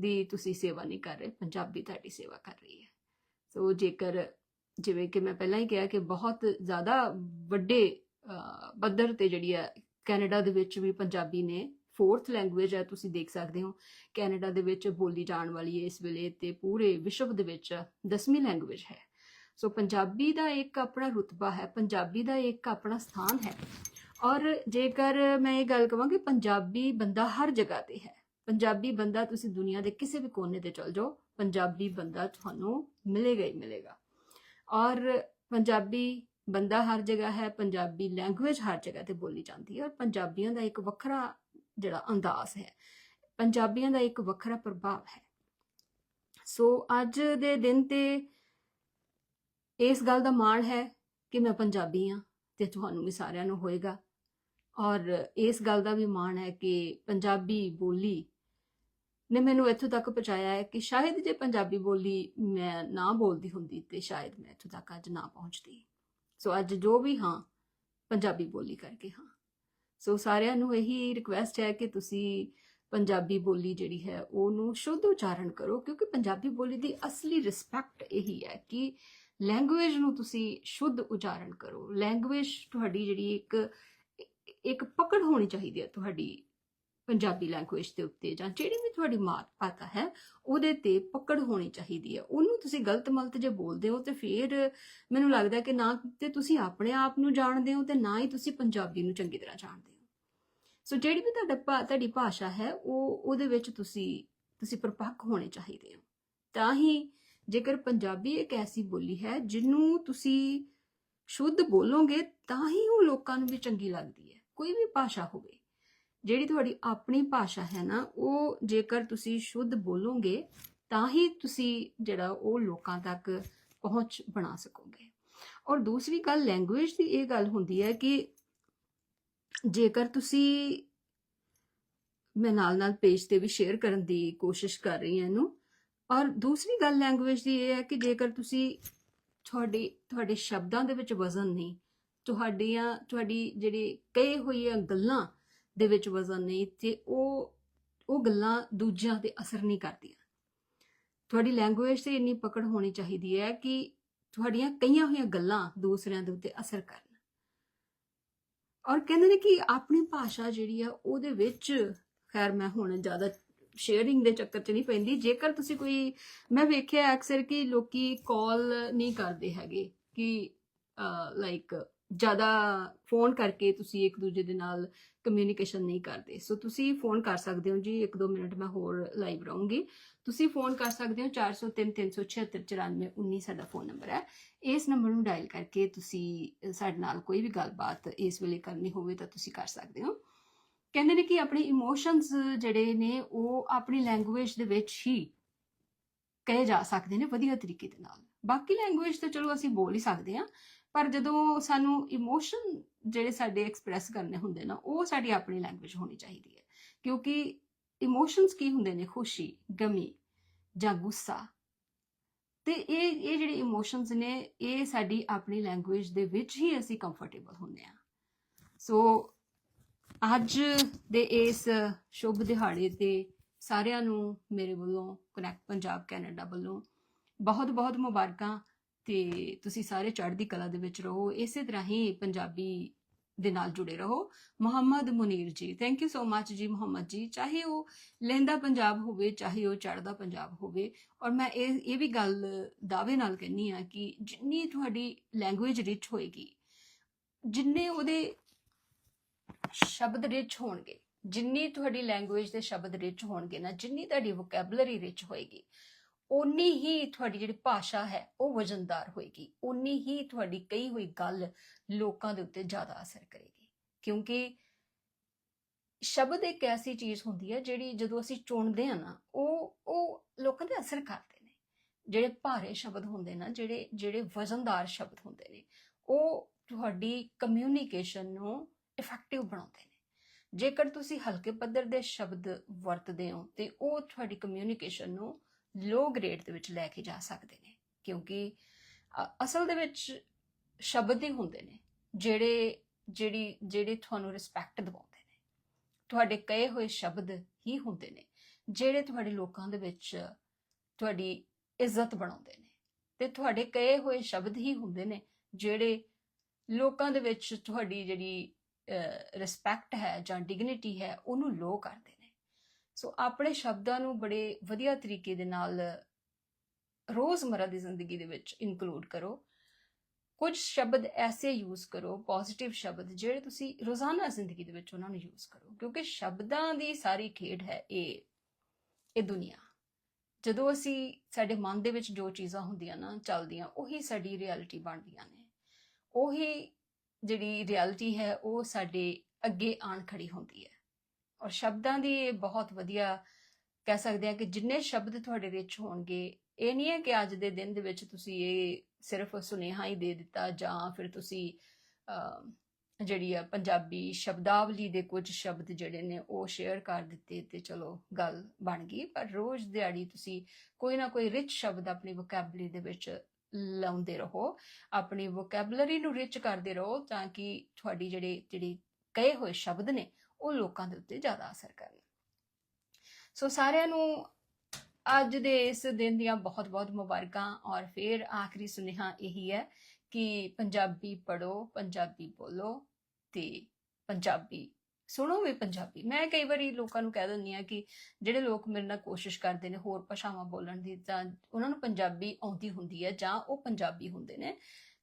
ਦੀ ਤੁਸੀਂ ਸੇਵਾ ਨਹੀਂ ਕਰ ਰਹੇ, ਪੰਜਾਬੀ ਤੁਹਾਡੀ ਸੇਵਾ ਕਰ ਰਹੀ ਹੈ। ਸੋ ਜੇਕਰ, ਜਿਵੇਂ ਕਿ ਮੈਂ ਪਹਿਲਾਂ ਹੀ ਕਿਹਾ ਕਿ ਬਹੁਤ ਜ਼ਿਆਦਾ ਵੱਡੇ ਪੱਧਰ ਤੇ ਜਿਹੜੀ ਹੈ ਕੈਨੇਡਾ ਦੇ ਵਿੱਚ ਵੀ ਪੰਜਾਬੀ ਨੇ ਫੋਰਥ ਲੈਂਗੁਏਜ ਹੈ, ਤੁਸੀਂ ਦੇਖ ਸਕਦੇ ਹੋ। ਕੈਨੇਡਾ ਦੇ ਵਿੱਚ ਬੋਲੀ ਜਾਣ ਵਾਲੀ ਇਸ ਵੇਲੇ ਤੇ ਪੂਰੇ ਵਿਸ਼ਵ ਦੇ ਵਿੱਚ 10ਵੀਂ ਲੈਂਗੁਏਜ ਹੈ। ਸੋ ਪੰਜਾਬੀ ਦਾ ਇੱਕ ਆਪਣਾ ਰੁਤਬਾ ਹੈ, ਪੰਜਾਬੀ ਦਾ ਇੱਕ ਆਪਣਾ ਸਥਾਨ ਹੈ। ਔਰ ਜੇਕਰ ਮੈਂ ਇਹ ਗੱਲ ਕਹਾਂ ਕਿ ਪੰਜਾਬੀ ਬੰਦਾ ਹਰ ਜਗ੍ਹਾ ਤੇ ਹੈ ਪੰਜਾਬੀ ਬੰਦਾ ਤੁਸੀਂ ਦੁਨੀਆ ਦੇ ਕਿਸੇ ਵੀ ਕੋਨੇ ਤੇ ਚਲ ਜਾਓ, ਪੰਜਾਬੀ ਬੰਦਾ ਤੁਹਾਨੂੰ ਮਿਲੇਗਾ ਹੀ ਮਿਲੇਗਾ। ਔਰ ਪੰਜਾਬੀ ਬੰਦਾ ਹਰ ਜਗ੍ਹਾ ਹੈ, ਪੰਜਾਬੀ ਲੈਂਗੁਏਜ ਹਰ ਜਗ੍ਹਾ ਤੇ ਬੋਲੀ ਜਾਂਦੀ ਹੈ ਔਰ ਪੰਜਾਬੀਆਂ ਦਾ ਇੱਕ ਵੱਖਰਾ ਜਿਹੜਾ ਅੰਦਾਜ਼ ਹੈ, ਪੰਜਾਬੀਆਂ ਦਾ ਇੱਕ ਵੱਖਰਾ ਪ੍ਰਭਾਵ ਹੈ। ਸੋ ਅੱਜ ਦੇ ਦਿਨ ਤੇ ਇਸ ਗੱਲ ਦਾ ਮਾਣ ਹੈ ਕਿ ਮੈਂ ਪੰਜਾਬੀ ਹਾਂ ਤੇ ਤੁਹਾਨੂੰ ਵੀ ਸਾਰਿਆਂ ਨੂੰ ਹੋਏਗਾ। ਔਰ ਇਸ ਗੱਲ ਦਾ ਵੀ ਮਾਣ ਹੈ ਕਿ ਪੰਜਾਬੀ ਬੋਲੀ ਨੇ ਮੈਨੂੰ ਇੱਥੋਂ ਤੱਕ ਪਹੁੰਚਾਇਆ ਹੈ ਕਿ ਸ਼ਾਇਦ ਜੇ ਪੰਜਾਬੀ ਬੋਲੀ ਮੈਂ ਨਾ ਬੋਲਦੀ ਹੁੰਦੀ ਤੇ ਸ਼ਾਇਦ ਮੈਂ ਇੱਥੋਂ ਤੱਕ ਅੱਜ ਨਾ ਪਹੁੰਚਦੀ। ਸੋ ਅੱਜ ਜੋ ਵੀ ਹਾਂ, ਪੰਜਾਬੀ ਬੋਲੀ ਕਰਕੇ ਹਾਂ। ਸੋ ਸਾਰਿਆਂ ਨੂੰ ਇਹੀ ਰਿਕੁਐਸਟ ਹੈ ਕਿ ਤੁਸੀਂ ਪੰਜਾਬੀ ਬੋਲੀ ਜਿਹੜੀ ਹੈ ਉਹਨੂੰ ਸ਼ੁੱਧ ਉਚਾਰਨ ਕਰੋ, ਕਿਉਂਕਿ ਪੰਜਾਬੀ ਬੋਲੀ ਦੀ ਅਸਲੀ ਰਿਸਪੈਕਟ ਇਹੀ ਹੈ ਕਿ ਲੈਂਗੁਏਜ ਨੂੰ ਤੁਸੀਂ ਸ਼ੁੱਧ ਉਚਾਰਨ ਕਰੋ। ਲੈਂਗੁਏਜ ਤੁਹਾਡੀ ਜਿਹੜੀ ਇੱਕ ਇੱਕ ਪਕੜ ਹੋਣੀ ਚਾਹੀਦੀ ਹੈ ਤੁਹਾਡੀ ਪੰਜਾਬੀ ਲੈਂਗੁਏਜ ਦੇ ਉੱਤੇ ਜਾਂ ਜਿਹੜੀ ਵੀ ਤੁਹਾਡੀ ਮਾਤ ਭਾਸ਼ਾ ਹੈ, ਉਹਦੇ ਤੇ ਪਕੜ ਹੋਣੀ ਚਾਹੀਦੀ ਹੈ। ਉਹਨੂੰ ਤੁਸੀਂ ਗਲਤ ਮਲਤ ਜੇ ਬੋਲਦੇ ਹੋ ਤੇ ਫਿਰ ਮੈਨੂੰ ਲੱਗਦਾ ਕਿ ਨਾ ਤੇ ਤੁਸੀਂ ਆਪਣੇ ਆਪ ਨੂੰ ਜਾਣਦੇ ਹੋ ਤੇ ਨਾ ਹੀ ਤੁਸੀਂ ਪੰਜਾਬੀ ਨੂੰ ਚੰਗੀ ਤਰ੍ਹਾਂ ਜਾਣਦੇ ਹੋ। ਸੋ ਜਿਹੜੀ ਵੀ ਤੁਹਾਡਾ ਭਾ- ਤੁਹਾਡੀ ਭਾਸ਼ਾ ਹੈ, ਉਹ, ਉਹਦੇ ਵਿੱਚ ਤੁਸੀਂ ਤੁਸੀਂ ਪਰਪੱਕ ਹੋਣੇ ਚਾਹੀਦੇ ਹੋ। ਤਾਂ ਹੀ ਜੇਕਰ ਪੰਜਾਬੀ ਇੱਕ ਐਸੀ ਬੋਲੀ ਹੈ ਜਿਹਨੂੰ ਤੁਸੀਂ ਸ਼ੁੱਧ ਬੋਲੋਗੇ, ਤਾਂ ਹੀ ਉਹ ਲੋਕਾਂ ਨੂੰ ਵੀ ਚੰਗੀ ਲੱਗਦੀ ਹੈ। ਕੋਈ ਵੀ ਭਾਸ਼ਾ ਹੋਵੇ। ਜਿਹੜੀ ਤੁਹਾਡੀ ਆਪਣੀ ਭਾਸ਼ਾ ਹੈ ਨਾ, ਉਹ ਜੇਕਰ ਤੁਸੀਂ ਸ਼ੁੱਧ ਬੋਲੋਗੇ, ਤਾਂ ਹੀ ਤੁਸੀਂ ਜਿਹੜਾ ਉਹ ਲੋਕਾਂ ਤੱਕ ਪਹੁੰਚ ਬਣਾ ਸਕੋਗੇ। ਔਰ ਦੂਸਰੀ ਗੱਲ ਲੈਂਗੁਏਜ ਦੀ ਇਹ ਗੱਲ ਹੁੰਦੀ ਹੈ ਕਿ ਜੇਕਰ ਤੁਸੀਂ ਮੈਂ ਨਾਲ ਨਾਲ ਪੇਜ ਤੇ ਵੀ ਸ਼ੇਅਰ ਕਰਨ ਦੀ ਕੋਸ਼ਿਸ਼ ਕਰ ਰਹੀ ਹਾਂ ਇਹਨੂੰ, ਔਰ ਦੂਸਰੀ ਗੱਲ ਲੈਂਗੁਏਜ ਦੀ ਇਹ ਹੈ ਕਿ ਜੇਕਰ ਤੁਸੀਂ ਤੁਹਾਡੀ, ਤੁਹਾਡੇ ਸ਼ਬਦਾਂ ਦੇ ਵਿੱਚ ਵਜ਼ਨ ਨਹੀਂ, ਤੁਹਾਡੀਆਂ, ਤੁਹਾਡੀ ਜਿਹੜੀ ਕਹੇ ਹੋਈਆਂ ਗੱਲਾਂ ਦੇ ਵਿੱਚ ਵਜ਼ਨ ਨਹੀਂ ਤੇ ਉਹ ਉਹ ਗੱਲਾਂ ਦੂਜਿਆਂ ਤੇ ਅਸਰ ਨਹੀਂ ਕਰਦੀਆਂ। ਤੁਹਾਡੀ ਲੈਂਗੁਏਜ ਤੇ ਇੰਨੀ ਪਕੜ ਹੋਣੀ ਚਾਹੀਦੀ ਹੈ ਕਿ ਤੁਹਾਡੀਆਂ ਕਈਆਂ ਹੋਈਆਂ ਗੱਲਾਂ ਦੂਸਰਿਆਂ ਦੇ ਉੱਤੇ ਅਸਰ ਕਰਨ। ਔਰ ਕਹਿੰਦੇ ਨੇ ਕਿ ਆਪਣੀ ਭਾਸ਼ਾ ਜਿਹੜੀ ਆ, ਉਹਦੇ ਵਿੱਚ, ਖੈਰ ਮੈਂ ਹੁਣ ਜ਼ਿਆਦਾ ਸ਼ੇਅਰਿੰਗ ਦੇ ਚੱਕਰ 'ਚ ਨਹੀਂ ਪੈਂਦੀ, ਜੇਕਰ ਤੁਸੀਂ ਕੋਈ, ਮੈਂ ਵੇਖਿਆ ਅਕਸਰ ਕਿ ਲੋਕੀ ਕਾਲ ਨਹੀਂ ਕਰਦੇ ਹੈਗੇ ਕਿ ਲਾਈਕ ਜ਼ਿਆਦਾ ਫੋਨ ਕਰਕੇ ਤੁਸੀਂ ਇੱਕ ਦੂਜੇ ਦੇ ਨਾਲ ਕਮਿਊਨੀਕੇਸ਼ਨ ਨਹੀਂ ਕਰਦੇ। ਸੋ ਤੁਸੀਂ ਫੋਨ ਕਰ ਸਕਦੇ ਹੋ ਜੀ 1-2 ਮਿੰਟ ਮੈਂ ਹੋਰ ਲਾਈਵ ਰਹੂੰਗੀ। ਤੁਸੀਂ ਫੋਨ ਕਰ ਸਕਦੇ ਹੋ 4033769419 ਸਾਡਾ ਫੋਨ ਨੰਬਰ ਹੈ। ਇਸ ਨੰਬਰ ਨੂੰ ਡਾਇਲ ਕਰਕੇ ਤੁਸੀਂ ਸਾਡੇ ਨਾਲ ਕੋਈ ਵੀ ਗੱਲਬਾਤ ਇਸ ਵੇਲੇ ਕਰਨੀ ਹੋਵੇ ਤਾਂ ਤੁਸੀਂ ਕਰ ਸਕਦੇ ਹੋ। ਕਹਿੰਦੇ ਨੇ ਕਿ ਆਪਣੇ ਇਮੋਸ਼ਨਸ ਜਿਹੜੇ ਨੇ, ਉਹ ਆਪਣੀ ਲੈਂਗੁਏਜ ਦੇ ਵਿੱਚ ਹੀ ਕਹੇ ਜਾ ਸਕਦੇ ਨੇ ਵਧੀਆ ਤਰੀਕੇ ਦੇ ਨਾਲ। ਬਾਕੀ ਲੈਂਗੁਏਜ ਤਾਂ ਚਲੋ ਅਸੀਂ ਬੋਲ ਹੀ ਸਕਦੇ ਹਾਂ। ਪਰ ਜਦੋਂ ਸਾਨੂੰ ਇਮੋਸ਼ਨ ਜਿਹੜੇ ਸਾਡੇ ਐਕਸਪ੍ਰੈਸ ਕਰਨੇ ਹੁੰਦੇ ਨਾ, ਉਹ ਸਾਡੀ ਆਪਣੀ ਲੈਂਗੁਏਜ ਹੋਣੀ ਚਾਹੀਦੀ ਹੈ। ਕਿਉਂਕਿ ਇਮੋਸ਼ਨਸ ਕੀ ਹੁੰਦੇ ਨੇ? ਖੁਸ਼ੀ, ਗਮੀ ਜਾਂ ਗੁੱਸਾ। ਤੇ ਇਹ ਇਹ ਜਿਹੜੇ ਇਮੋਸ਼ਨਸ ਨੇ, ਇਹ ਸਾਡੀ ਆਪਣੀ ਲੈਂਗੁਏਜ ਦੇ ਵਿੱਚ ਹੀ ਅਸੀਂ ਕੰਫਰਟੇਬਲ ਹੁੰਦੇ ਆ ਸੋ ਅੱਜ ਦੇ ਇਸ ਸ਼ੁਭ ਦਿਹਾੜੇ ਤੇ ਸਾਰਿਆਂ ਨੂੰ ਮੇਰੇ ਵੱਲੋਂ ਕਨੈਕਟ ਪੰਜਾਬ, ਕੈਨੇਡਾ ਵੱਲੋਂ ਬਹੁਤ ਬਹੁਤ ਮੁਬਾਰਕਾਂ। ਤੇ ਤੁਸੀਂ ਸਾਰੇ ਚੜ੍ਹਦੀ ਕਲਾ ਦੇ ਵਿੱਚ ਰਹੋ, ਇਸੇ ਤਰ੍ਹਾਂ ਹੀ ਪੰਜਾਬੀ ਦੇ ਨਾਲ ਜੁੜੇ ਰਹੋ। ਮੁਹੰਮਦ ਮੁਨੀਰ ਜੀ ਥੈਂਕ ਯੂ ਸੋ ਮੱਚ ਜੀ ਮੁਹੰਮਦ ਜੀ। ਚਾਹੇ ਉਹ ਲਹਿੰਦਾ ਪੰਜਾਬ ਹੋਵੇ, ਚਾਹੇ ਉਹ ਚੜ੍ਹਦਾ ਪੰਜਾਬ ਹੋਵੇ, ਔਰ ਮੈਂ ਇਹ ਇਹ ਵੀ ਗੱਲ ਦਾਅਵੇ ਨਾਲ ਕਹਿੰਨੀ ਆ ਕਿ ਜਿੰਨੀ ਤੁਹਾਡੀ ਲੈਂਗੁਏਜ ਰਿਚ ਹੋਏਗੀ, ਜਿੰਨੇ ਉਹਦੇ ਸ਼ਬਦ ਰਿਚ ਹੋਣਗੇ, ਜਿੰਨੀ ਤੁਹਾਡੀ ਲੈਂਗੁਏਜ ਦੇ ਸ਼ਬਦ ਰਿਚ ਹੋਣਗੇ ਨਾ, ਜਿੰਨੀ ਤੁਹਾਡੀ ਵੋਕੈਬਲਰੀ ਰਿਚ ਹੋਏਗੀ ਉਨੀ ਹੀ ਤੁਹਾਡੀ ਜਿਹੜੀ ਭਾਸ਼ਾ ਹੈ, ਉਹ ਵਜਨਦਾਰ ਹੋਏਗੀ। ਓਨੀ ਹੀ ਤੁਹਾਡੀ ਕਹੀ ਹੋਈ ਗੱਲ ਲੋਕਾਂ ਦੇ ਉੱਤੇ ਜ਼ਿਆਦਾ ਅਸਰ ਕਰੇਗੀ। ਕਿਉਂਕਿ ਸ਼ਬਦ ਇੱਕ ਐਸੀ ਚੀਜ਼ ਹੁੰਦੀ ਹੈ, ਜਿਹੜੀ ਜਦੋਂ ਅਸੀਂ ਚੁਣਦੇ ਹਾਂ ਨਾ, ਉਹ ਉਹ ਲੋਕਾਂ ਤੇ ਅਸਰ ਕਰਦੇ ਨੇ। ਜਿਹੜੇ ਭਾਰੇ ਸ਼ਬਦ ਹੁੰਦੇ ਨਾ, ਜਿਹੜੇ ਜਿਹੜੇ ਵਜ਼ਨਦਾਰ ਸ਼ਬਦ ਹੁੰਦੇ ਨੇ, ਉਹ ਤੁਹਾਡੀ ਕਮਿਊਨੀਕੇਸ਼ਨ ਨੂੰ ਇਫੈਕਟਿਵ ਬਣਾਉਂਦੇ ਨੇ। ਜੇਕਰ ਤੁਸੀਂ ਹਲਕੇ ਪੱਧਰ ਦੇ ਸ਼ਬਦ ਵਰਤਦੇ ਹੋ, ਤੇ ਉਹ ਤੁਹਾਡੀ ਕਮਿਊਨੀਕੇਸ਼ਨ ਨੂੰ ਲੋ ਗ੍ਰੇਡ ਦੇ ਵਿੱਚ ਲੈ ਕੇ ਜਾ ਸਕਦੇ ਨੇ, ਕਿਉਂਕਿ ਅਸਲ ਦੇ ਵਿੱਚ ਸ਼ਬਦ ਹੀ ਹੁੰਦੇ ਨੇ, ਜਿਹੜੇ, ਜਿਹੜੀ, ਜਿਹੜੇ ਤੁਹਾਨੂੰ ਰਿਸਪੈਕਟ ਦਿਵਾਉਂਦੇ ਨੇ। ਤੁਹਾਡੇ ਕਹੇ ਹੋਏ ਸ਼ਬਦ ਹੀ ਹੁੰਦੇ ਨੇ, ਜਿਹੜੇ ਤੁਹਾਡੇ ਲੋਕਾਂ ਦੇ ਵਿੱਚ ਤੁਹਾਡੀ ਇੱਜ਼ਤ ਬਣਾਉਂਦੇ ਨੇ। ਤੇ ਤੁਹਾਡੇ ਕਹੇ ਹੋਏ ਸ਼ਬਦ ਹੀ ਹੁੰਦੇ ਨੇ, ਜਿਹੜੇ ਲੋਕਾਂ ਦੇ ਵਿੱਚ ਤੁਹਾਡੀ ਜਿਹੜੀ ਰਿਸਪੈਕਟ ਹੈ ਜਾਂ ਡਿਗਨਿਟੀ ਹੈ, ਉਹਨੂੰ ਲੋ ਕਰਦੇ ਨੇ। ਸੋ ਆਪਣੇ ਸ਼ਬਦਾਂ ਨੂੰ ਬੜੇ ਵਧੀਆ ਤਰੀਕੇ ਦੇ ਨਾਲ ਰੋਜ਼ਮਰਾ ਦੀ ਜ਼ਿੰਦਗੀ ਦੇ ਵਿੱਚ ਇਨਕਲੂਡ ਕਰੋ। ਕੁਝ ਸ਼ਬਦ ਐਸੇ ਯੂਜ਼ ਕਰੋ ਪੋਜ਼ਿਟਿਵ ਸ਼ਬਦ, ਜਿਹੜੇ ਤੁਸੀਂ ਰੋਜ਼ਾਨਾ ਜ਼ਿੰਦਗੀ ਦੇ ਵਿੱਚ ਉਹਨਾਂ ਨੂੰ ਯੂਜ਼ ਕਰੋ। ਕਿਉਂਕਿ ਸ਼ਬਦਾਂ ਦੀ ਸਾਰੀ ਖੇਡ ਹੈ ਇਹ ਇਹ ਦੁਨੀਆ। ਜਦੋਂ ਅਸੀਂ ਸਾਡੇ ਮਨ ਦੇ ਵਿੱਚ ਜੋ ਚੀਜ਼ਾਂ ਹੁੰਦੀਆਂ ਨਾ, ਚੱਲਦੀਆਂ, ਉਹੀ ਸਾਡੀ ਰਿਐਲਿਟੀ ਬਣਦੀਆਂ ਨੇ। ਉਹੀ ਜਿਹੜੀ ਰਿਐਲਿਟੀ ਹੈ, ਉਹ ਸਾਡੇ ਅੱਗੇ ਆਣ ਖੜੀ ਹੁੰਦੀ ਹੈ। ਔਰ ਸ਼ਬਦਾਂ ਦੀ ਇਹ ਬਹੁਤ ਵਧੀਆ ਕਹਿ ਸਕਦੇ ਆ ਕਿ ਜਿੰਨੇ ਸ਼ਬਦ ਤੁਹਾਡੇ ਵਿੱਚ ਹੋਣਗੇ, ਇਹ ਨਹੀਂ ਹੈ ਕਿ ਅੱਜ ਦੇ ਦਿਨ ਦੇ ਵਿੱਚ ਤੁਸੀਂ ਇਹ ਸਿਰਫ ਸੁਨੇਹਾ ਹੀ ਦੇ ਦਿੱਤਾ ਜਾਂ ਫਿਰ ਤੁਸੀਂ ਜਿਹੜੀ ਆ ਪੰਜਾਬੀ ਸ਼ਬਦਾਵਲੀ ਦੇ ਕੁਝ ਸ਼ਬਦ ਜਿਹੜੇ ਨੇ ਉਹ ਸ਼ੇਅਰ ਕਰ ਦਿੱਤੇ ਤੇ ਚਲੋ ਗੱਲ ਬਣ ਗਈ। ਪਰ ਰੋਜ਼ ਦਿਹਾੜੀ ਤੁਸੀਂ ਕੋਈ ਨਾ ਕੋਈ ਰਿਚ ਸ਼ਬਦ ਆਪਣੀ ਵੋਕੈਬਲਰੀ ਦੇ ਵਿੱਚ ਲਾਉਂਦੇ ਰਹੋ, ਆਪਣੀ ਵੋਕੈਬਲਰੀ ਨੂੰ ਰਿਚ ਕਰਦੇ ਰਹੋ ਤਾਂ ਕਿ ਤੁਹਾਡੀ ਜਿਹੜੇ, ਜਿਹੜੀ ਕਹੇ ਹੋਏ ਸ਼ਬਦ ਨੇ ਉਹ ਲੋਕਾਂ ਦੇ ਉੱਤੇ ਜ਼ਿਆਦਾ ਅਸਰ ਕਰਨ। ਸੋ ਸਾਰਿਆਂ ਨੂੰ ਅੱਜ ਦੇ ਇਸ ਦਿਨ ਦੀਆਂ ਬਹੁਤ-ਬਹੁਤ ਮੁਬਾਰਕਾਂ ਔਰ ਫਿਰ ਆਖਰੀ ਸੁਨੇਹਾ ਇਹੀ ਹੈ ਕਿ ਪੰਜਾਬੀ ਪੜੋ ਪੰਜਾਬੀ ਬੋਲੋ ਤੇ ਪੰਜਾਬੀ, ਸੁਣੋ ਵੀ ਪੰਜਾਬੀ। ਮੈਂ ਕਈ ਵਾਰੀ ਲੋਕਾਂ ਨੂੰ ਕਹਿ ਦਿੰਦੀ ਆ ਕਿ ਜਿਹੜੇ ਲੋਕ ਮੇਰੇ ਨਾਲ ਕੋਸ਼ਿਸ਼ ਕਰਦੇ ਨੇ ਹੋਰ ਭਾਸ਼ਾਵਾਂ ਬੋਲਣ ਦੀ ਤਾਂ ਉਹਨਾਂ ਨੂੰ ਪੰਜਾਬੀ ਆਉਂਦੀ ਹੁੰਦੀ ਹੈ ਜਾਂ ਉਹ ਪੰਜਾਬੀ ਹੁੰਦੇ ਨੇ।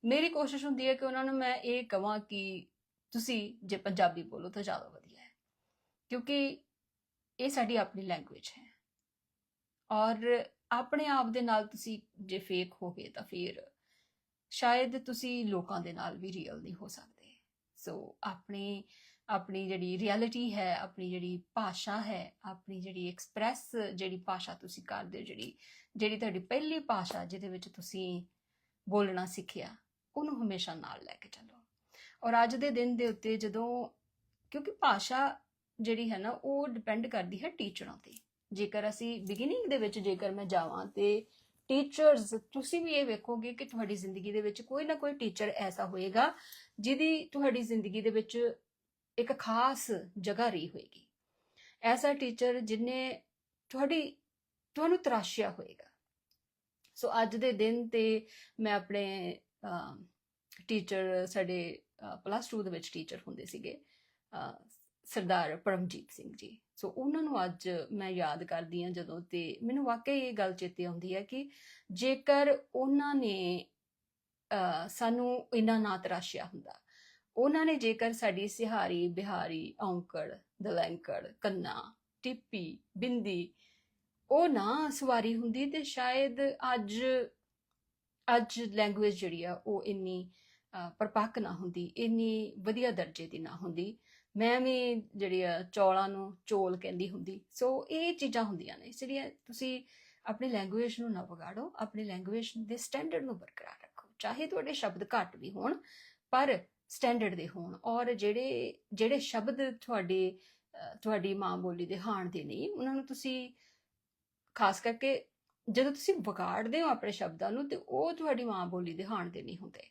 ਮੇਰੀ ਕੋਸ਼ਿਸ਼ ਹੁੰਦੀ ਹੈ ਕਿ ਉਹਨਾਂ ਨੂੰ ਮੈਂ ਇਹ ਕਹਾਂ ਕਿ ਤੁਸੀਂ ਜੇ ਪੰਜਾਬੀ ਬੋਲੋ ਤਾਂ ਜ਼ਿਆਦਾ ਵਧੀਆ। ਕਿਉਂਕਿ ਇਹ ਸਾਡੀ ਆਪਣੀ ਲੈਂਗੁਏਜ ਹੈ ਔਰ ਆਪਣੇ ਆਪ ਦੇ ਨਾਲ ਤੁਸੀਂ ਜੇ ਫੇਕ ਹੋਗੇ ਤਾਂ ਫਿਰ ਸ਼ਾਇਦ ਤੁਸੀਂ ਲੋਕਾਂ ਦੇ ਨਾਲ ਵੀ ਰੀਅਲ ਨਹੀਂ ਹੋ ਸਕਦੇ ਸੋ ਆਪਣੀ ਆਪਣੀ ਜਿਹੜੀ ਰਿਐਲਿਟੀ ਹੈ ਆਪਣੀ ਜਿਹੜੀ ਭਾਸ਼ਾ ਹੈ ਆਪਣੀ ਜਿਹੜੀ ਐਕਸਪ੍ਰੈਸ ਜਿਹੜੀ ਭਾਸ਼ਾ ਤੁਸੀਂ ਕਰਦੇ ਹੋ ਜਿਹੜੀ ਜਿਹੜੀ ਤੁਹਾਡੀ ਪਹਿਲੀ ਭਾਸ਼ਾ ਜਿਹਦੇ ਵਿੱਚ ਤੁਸੀਂ ਬੋਲਣਾ ਸਿੱਖਿਆ ਉਹਨੂੰ ਹਮੇਸ਼ਾ ਨਾਲ ਲੈ ਕੇ ਚੱਲੋ ਔਰ ਅੱਜ ਦੇ ਦਿਨ ਦੇ ਉੱਤੇ ਜਦੋਂ ਕਿਉਂਕਿ ਭਾਸ਼ਾ ਜਿਹੜੀ ਹੈ ਨਾ, ਉਹ ਡਿਪੈਂਡ ਕਰਦੀ ਹੈ ਟੀਚਰਾਂ ਤੇ। ਜੇਕਰ ਅਸੀਂ ਬਿਗਿਨਿੰਗ ਦੇ ਵਿੱਚ ਜੇਕਰ ਮੈਂ ਜਾਵਾਂ ਤੇ ਟੀਚਰਸ ਤੁਸੀਂ ਵੀ ਇਹ ਵੇਖੋਗੇ ਕਿ ਤੁਹਾਡੀ ਜ਼ਿੰਦਗੀ ਦੇ ਵਿੱਚ ਕੋਈ ਨਾ ਕੋਈ ਟੀਚਰ ਐਸਾ ਹੋਏਗਾ, ਜਿਹਦੀ ਤੁਹਾਡੀ ਜ਼ਿੰਦਗੀ ਦੇ ਵਿੱਚ ਇੱਕ ਖਾਸ ਜਗ੍ਹਾ ਰਹੀ ਹੋਏਗੀ। ਐਸਾ ਟੀਚਰ ਜਿਨੇ ਤੁਹਾਡੀ, ਤੁਹਾਨੂੰ ਤਰਾਸ਼ਿਆ ਹੋਏਗਾ। ਸੋ ਅੱਜ ਦੇ ਦਿਨ ਤੇ ਮੈਂ ਆਪਣੇ ਟੀਚਰ ਸਾਡੇ ਪਲੱਸ 2 ਦੇ ਵਿੱਚ ਟੀਚਰ ਹੁੰਦੇ ਸੀਗੇ। ਸਰਦਾਰ ਪਰਮਜੀਤ ਸਿੰਘ ਜੀ। ਸੋ ਉਹਨਾਂ ਨੂੰ ਅੱਜ ਮੈਂ ਯਾਦ ਕਰਦੀ ਹਾਂ ਜਦੋਂ ਤੇ ਮੈਨੂੰ ਵਾਕਈ ਇਹ ਗੱਲ ਚੇਤੇ ਆਉਂਦੀ ਹੈ ਕਿ ਜੇਕਰ ਉਹਨਾਂ ਨੇ ਸਾਨੂੰ ਇੰਨਾ ਨਾ ਤਰਾਸ਼ਿਆ ਹੁੰਦਾ ਉਹਨਾਂ ਨੇ ਜੇਕਰ ਸਾਡੀ ਸਿਹਾਰੀ ਬਿਹਾਰੀ ਔਂਕੜ ਦਲੈਂਕੜ ਕੰਨਾ ਟਿੱਪੀ ਬਿੰਦੀ ਉਹ ਨਾ ਸਵਾਰੀ ਹੁੰਦੀ ਤੇ ਸ਼ਾਇਦ ਅੱਜ ਅੱਜ ਲੈਂਗੁਏਜ ਜਿਹੜੀ ਆ ਉਹ ਇੰਨੀ ਅਹ, ਪਰਪੱਕ ਨਾ ਹੁੰਦੀ ਇੰਨੀ ਵਧੀਆ ਦਰਜੇ ਦੀ ਨਾ ਹੁੰਦੀ। ਮੈਂ ਵੀ ਜਿਹੜੀ ਆ ਚੌਲਾਂ ਨੂੰ ਚੋਲ ਕਹਿੰਦੀ ਹੁੰਦੀ। ਸੋ ਇਹ ਚੀਜ਼ਾਂ ਹੁੰਦੀਆਂ ਨੇ ਇਸ ਲਈ ਤੁਸੀਂ ਆਪਣੀ ਲੈਂਗੁਏਜ ਨੂੰ ਨਾ ਵਿਗਾੜੋ, ਆਪਣੀ ਲੈਂਗੁਏਜ ਦੇ ਸਟੈਂਡਰਡ ਨੂੰ ਬਰਕਰਾਰ ਰੱਖੋ। ਚਾਹੇ ਤੁਹਾਡੇ ਸ਼ਬਦ ਘੱਟ ਵੀ ਹੋਣ, ਪਰ ਸਟੈਂਡਰਡ ਦੇ ਹੋਣ। ਔਰ ਜਿਹੜੇ ਜਿਹੜੇ ਸ਼ਬਦ ਤੁਹਾਡੇ, ਤੁਹਾਡੀ ਮਾਂ ਬੋਲੀ ਦੇ ਹਾਣ ਦੇ ਨਹੀਂ, ਉਹਨਾਂ ਨੂੰ ਤੁਸੀਂ ਖਾਸ ਕਰਕੇ ਜਦੋਂ ਤੁਸੀਂ ਵਿਗਾੜਦੇ ਹੋ ਆਪਣੇ ਸ਼ਬਦਾਂ ਨੂੰ, ਤੇ ਉਹ ਤੁਹਾਡੀ ਮਾਂ ਬੋਲੀ ਦੇ ਹਾਣ ਦੇ ਨਹੀਂ ਹੁੰਦੇ।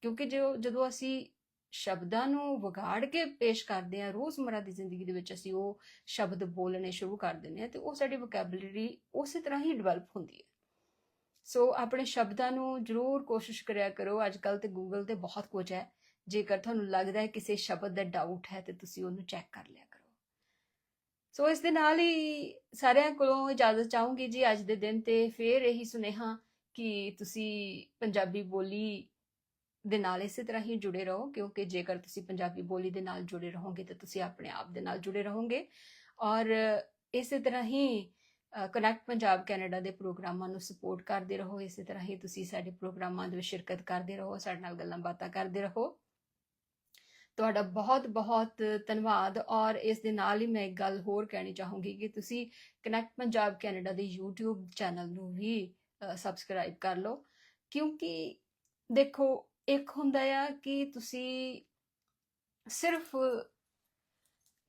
ਕਿਉਂਕਿ ਜੋ ਜਦੋਂ ਅਸੀਂ ਸ਼ਬਦਾਂ ਨੂੰ ਵਿਗਾੜ ਕੇ ਪੇਸ਼ ਕਰਦੇ ਹਾਂ ਰੋਜ਼ਮਰਾ ਦੀ ਜ਼ਿੰਦਗੀ ਦੇ ਵਿੱਚ ਅਸੀਂ ਉਹ ਸ਼ਬਦ ਬੋਲਣੇ ਸ਼ੁਰੂ ਕਰ ਦਿੰਦੇ ਹਾਂ ਤੇ ਉਹ ਸਾਡੀ ਵੋਕੈਬਲਰੀ ਉਸੇ ਤਰ੍ਹਾਂ ਹੀ ਡਿਵੈਲਪ ਹੁੰਦੀ ਹੈ। ਸੋ ਆਪਣੇ ਸ਼ਬਦਾਂ ਨੂੰ ਜ਼ਰੂਰ ਕੋਸ਼ਿਸ਼ ਕਰਿਆ ਕਰੋ ਅੱਜ ਕੱਲ ਤੇ ਗੂਗਲ ਤੇ ਬਹੁਤ ਕੁਝ ਹੈ। ਜੇਕਰ ਤੁਹਾਨੂੰ ਲੱਗਦਾ ਹੈ ਕਿਸੇ ਸ਼ਬਦ ਦਾ ਡਾਊਟ ਹੈ ਤੇ ਤੁਸੀਂ ਉਹਨੂੰ ਚੈੱਕ ਕਰ ਲਿਆ ਕਰੋ। ਸੋ ਇਸ ਦੇ ਨਾਲ ਹੀ ਸਾਰਿਆਂ ਕੋਲੋਂ ਇਜਾਜ਼ਤ ਚਾਹੂੰਗੀ ਜੀ ਅੱਜ ਦੇ ਦਿਨ ਤੇ ਫੇਰ ਇਹੀ ਸੁਨੇਹਾ ਕਿ ਤੁਸੀਂ ਪੰਜਾਬੀ ਬੋਲੀ ਦੇ ਨਾਲ ਇਸੇ ਤਰ੍ਹਾਂ ਹੀ ਜੁੜੇ ਰਹੋ, ਕਿਉਂਕਿ ਜੇਕਰ ਤੁਸੀਂ ਪੰਜਾਬੀ ਬੋਲੀ ਦੇ ਨਾਲ ਜੁੜੇ ਰਹੋਗੇ ਤਾਂ ਤੁਸੀਂ ਆਪਣੇ ਆਪ ਦੇ ਨਾਲ ਜੁੜੇ ਰਹੋਗੇ। ਔਰ ਇਸੇ ਤਰ੍ਹਾਂ ਹੀ ਕਨੈਕਟ ਪੰਜਾਬ ਕੈਨੇਡਾ ਦੇ ਪ੍ਰੋਗਰਾਮਾਂ ਨੂੰ ਸਪੋਰਟ ਕਰਦੇ ਰਹੋ, ਇਸੇ ਤਰ੍ਹਾਂ ਹੀ ਤੁਸੀਂ ਸਾਡੇ ਪ੍ਰੋਗਰਾਮਾਂ ਦੇ ਵਿੱਚ ਸ਼ਿਰਕਤ ਕਰਦੇ ਰਹੋ, ਸਾਡੇ ਨਾਲ ਗੱਲਾਂ ਬਾਤਾਂ ਕਰਦੇ ਰਹੋ। ਤੁਹਾਡਾ ਬਹੁਤ ਬਹੁਤ ਧੰਨਵਾਦ, ਔਰ ਇਸ ਦੇ ਨਾਲ ਹੀ ਮੈਂ ਇੱਕ ਗੱਲ ਹੋਰ ਕਹਿਣੀ ਚਾਹੂੰਗੀ ਕਿ ਤੁਸੀਂ ਕਨੈਕਟ ਪੰਜਾਬ ਕੈਨੇਡਾ ਦੇ YouTube ਚੈਨਲ ਨੂੰ ਵੀ ਸਬਸਕ੍ਰਾਈਬ ਕਰ ਲਓ, ਕਿਉਂਕਿ ਦੇਖੋ ਇੱਕ ਹੁੰਦਾ ਆ ਕਿ ਤੁਸੀਂ ਸਿਰਫ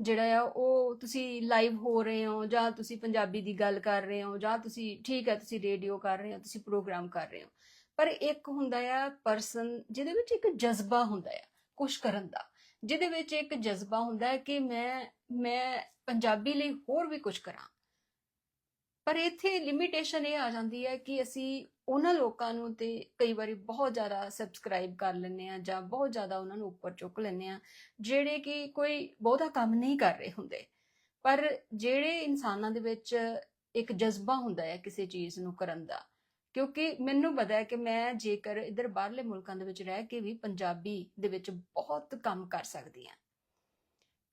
ਜਿਹੜਾ ਆ, ਉਹ ਤੁਸੀਂ ਲਾਈਵ ਹੋ ਰਹੇ ਹੋ ਜਾਂ ਤੁਸੀਂ ਪੰਜਾਬੀ ਦੀ ਗੱਲ ਕਰ ਰਹੇ ਹੋ ਜਾਂ ਤੁਸੀਂ, ਠੀਕ ਹੈ ਤੁਸੀਂ ਰੇਡੀਓ ਕਰ ਰਹੇ ਹੋ, ਤੁਸੀਂ ਪ੍ਰੋਗਰਾਮ ਕਰ ਰਹੇ ਹੋ। ਪਰ ਇੱਕ ਹੁੰਦਾ ਆ ਪਰਸਨ ਜਿਹਦੇ ਵਿੱਚ ਇੱਕ ਜਜ਼ਬਾ ਹੁੰਦਾ ਆ ਕੁਝ ਕਰਨ ਦਾ। ਜਿਹਦੇ ਵਿੱਚ ਇੱਕ ਜਜ਼ਬਾ ਹੁੰਦਾ ਹੈ ਕਿ ਮੈਂ ਮੈਂ ਪੰਜਾਬੀ ਲਈ ਹੋਰ ਵੀ ਕੁਝ ਕਰਾਂ। ਪਰ ਇੱਥੇ ਲਿਮਿਟੇਸ਼ਨ ਇਹ ਆ ਜਾਂਦੀ ਹੈ ਕਿ ਅਸੀਂ ਉਹਨਾਂ ਲੋਕਾਂ ਨੂੰ ਤੇ ਕਈ ਵਾਰੀ ਬਹੁਤ ਜ਼ਿਆਦਾ ਸਬਸਕ੍ਰਾਈਬ ਕਰ ਲੈਂਦੇ ਆ ਜਾਂ ਬਹੁਤ ਜ਼ਿਆਦਾ ਉਹਨਾਂ ਨੂੰ ਉੱਪਰ ਚੁੱਕ ਲੈਂਦੇ ਆ ਜਿਹੜੇ ਕਿ ਕੋਈ ਬਹੁਤਾ ਕੰਮ ਨਹੀਂ ਕਰ ਰਹੇ ਹੁੰਦੇ। ਪਰ ਜਿਹੜੇ ਇਨਸਾਨਾਂ ਦੇ ਵਿੱਚ ਇੱਕ ਜਜ਼ਬਾ ਹੁੰਦਾ ਹੈ ਕਿਸੇ ਚੀਜ਼ ਨੂੰ ਕਰਨ ਦਾ, ਕਿਉਂਕਿ ਮੈਨੂੰ ਪਤਾ ਹੈ ਕਿ ਮੈਂ ਜੇਕਰ ਇਧਰ ਬਾਹਰਲੇ ਮੁਲਕਾਂ ਦੇ ਵਿੱਚ ਰਹਿ ਕੇ ਵੀ ਪੰਜਾਬੀ ਦੇ ਵਿੱਚ ਬਹੁਤ ਕੰਮ ਕਰ ਸਕਦੀ ਹਾਂ।